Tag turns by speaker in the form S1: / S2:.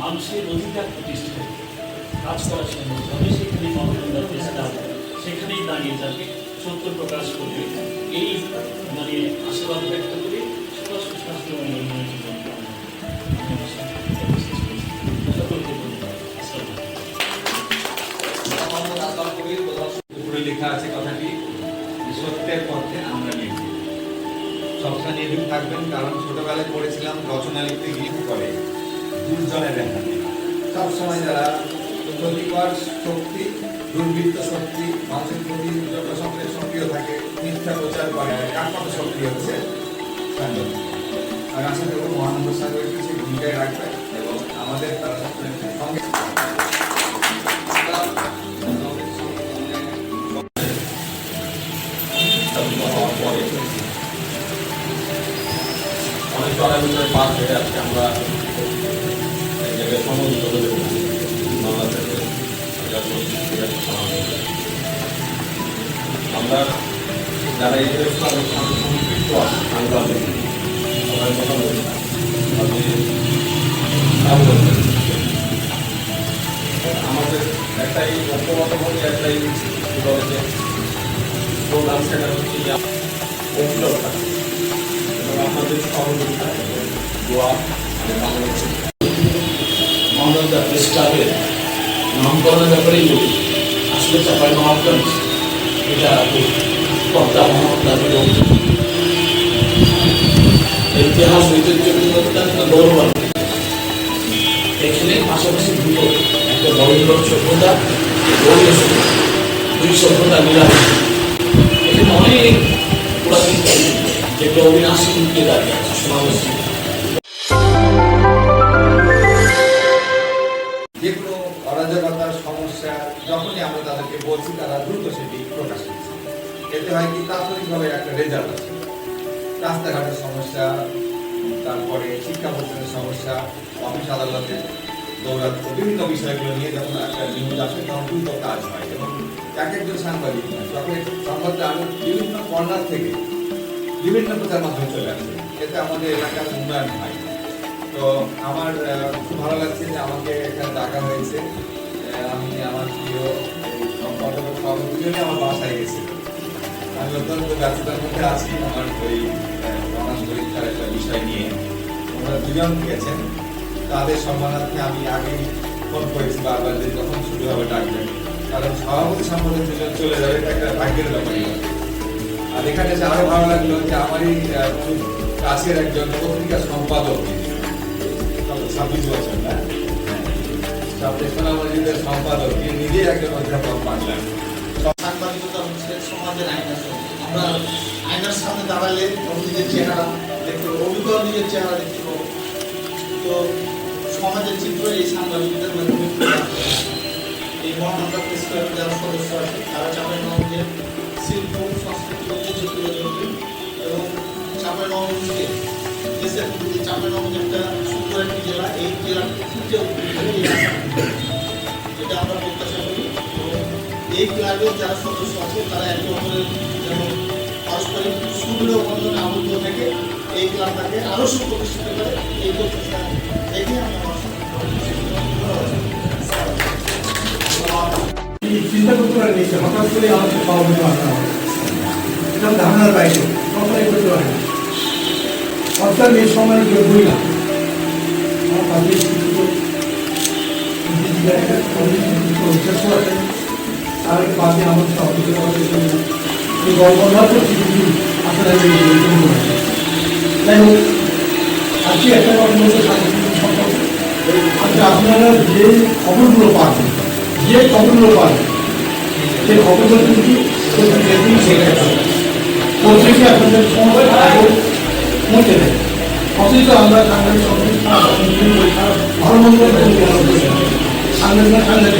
S1: মানুষের অধিকার যবে চেষ্টা সেখানেই দাঁড়িয়ে তাকে সত্য প্রকাশ করবে এই মানে আশীর্বাদ ব্যক্ত করে
S2: লেখা আছে কথাটি, সত্যের পথে আমরা লিখি সবসময় নির্ভীক থাকবেন কারণ ছোটবেলায় পড়েছিলাম রচনা লিখতে গিয়ে করে দুর্জনের দেখা সবসময় যারা ক্ষতিকর শক্তি দুর্বৃত্ত শক্তি মানুষের প্রতি যত সক্রিয় সক্রিয় থাকে মিথ্যা প্রচার করে একমাত্র শক্তি হচ্ছে সাংবাদিক আর আশা করব মহানন্দ সাগরকে সেই ভূমিকায় রাখবে এবং আমাদের তারা সঙ্গে
S3: অনেক চড়াই ভিতরে হয়ে আজকে আমরা যারা এই দেশের সাথে সম্পৃক্ত আমাদের একটাই ঐক্যবদ্ধ মধ্যে একটাই বলেছে প্রোগ্রাম সেটা হচ্ছে আপনাদের সহযোগিতা করি
S1: মহানন্দা প্রেস ক্লাবের নামকরণের ব্যাপারেই বলি। আসলে চাপাই মহাগঞ্জ এটা কর্তা মহাত্মা ইতিহাস, ঐতিহ্য অত্যন্ত গৌরবান্বিত এখানে পাশাপাশি দুটো, একটা বরেন্দ্র সভ্যতা গৌরীয় সভ্যতা। দুই সভ্যতা মিলাম এখানে অনেক পুরাতন যেগুলো অবিনাশী রূপে দাঁড়িয়ে আছে
S2: অরাজকতার সমস্যা, যখনই আমরা তাদেরকে বলছি, তারা দ্রুত সেটি প্রকাশ করছে। এতে হয় কি তাৎক্ষণিকভাবে একটা রেজাল্ট আছে। রাস্তাঘাটের সমস্যা, তারপরে শিক্ষা প্রতিষ্ঠানের সমস্যা, অফিস আদালতে দৌরাত্ম বিভিন্ন বিষয়গুলো নিয়ে যখন একটা নিউজ আসে, তখন দ্রুত কাজ হয়। এবং এক একজন সাংবাদিক যখন সংবাদটা বিভিন্ন কর্নার থেকে বিভিন্ন প্রচার মাধ্যমে চলে আসে এতে আমাদের এলাকার উন্নয়ন হয়। তো আমার খুব ভালো লাগছে যে আমাকে এখানে ডাকা হয়েছে। আমি আমার প্রিয় দুজনে আমার বাসায় গেছে। আমি অত্যন্ত ব্যস্ততার মধ্যে আছি আমার ওই অনার্স পরীক্ষার একটা বিষয় নিয়ে। ওনারা দুজন গেছেন। তাদের সম্মানার্থে আমি আগেই ফোন করেছি বারবার যে যখন শুরু হবে ডাকবেন। কারণ সভাপতি সম্পর্কে দুজন চলে যাবে, এটা একটা ভাগ্যের ব্যাপারই। আর এখানে এসে আরও ভালো লাগল যে আমারই কাছের একজন পত্রিকা সম্পাদক, ছাব্বিশ বছর না ছাব্বিশ মসজিদের সম্পাদক, তিনি নিজেই একজন অধ্যাপক বাংলা
S4: সাংবাদিকতা হচ্ছে সমাজের আয়না আমরা আয়নার সামনে দাঁড়ালে নিজের চেহারা দেখতে পাবো অভিজ্ঞ নিজের চেহারা দেখতে পাবো তো সমাজের চিত্র এই সাংবাদিকতার মাধ্যমে আছে, তারা চাপাই চাপাই দেশের যে চাপাই নবাবগঞ্জ একটা সুন্দর একটি জেলা এই জেলার। এটা আমরা প্রত্যাশা করি এই ক্লাবের যারা সদস্য আছে তারা একে অপরের যেন পারস্পরিক সুদৃঢ় বন্ধনে আবদ্ধ থেকে এই ক্লাবটাকে আরও সুপ্রতিষ্ঠিত করে এই দেখে আমি আমার
S5: চিন্তা করতে পারেনি হঠাৎ করে আমাদের সভাপতি আসা হবে এটা ধারণার বাইরে কখনোই করতে পারে না অর্থাৎ এই সময় আমার উদ্দেশ্য আছে আর এই বাদে আমাদের সভাপতি এই কিছু আসলে। যাই হোক একটা কথা বলতে আচ্ছা আপনারা যে খবরগুলো পান, যে খবরগুলো পান যে খবরগুলো কিন্তু যাবে প্রত্যেকে আপনাদের সময় পৌঁছে দেয় অথচ আমরা সাংবাদিক সংস্থা ভালো মন্দ সাংবাদিক সামনে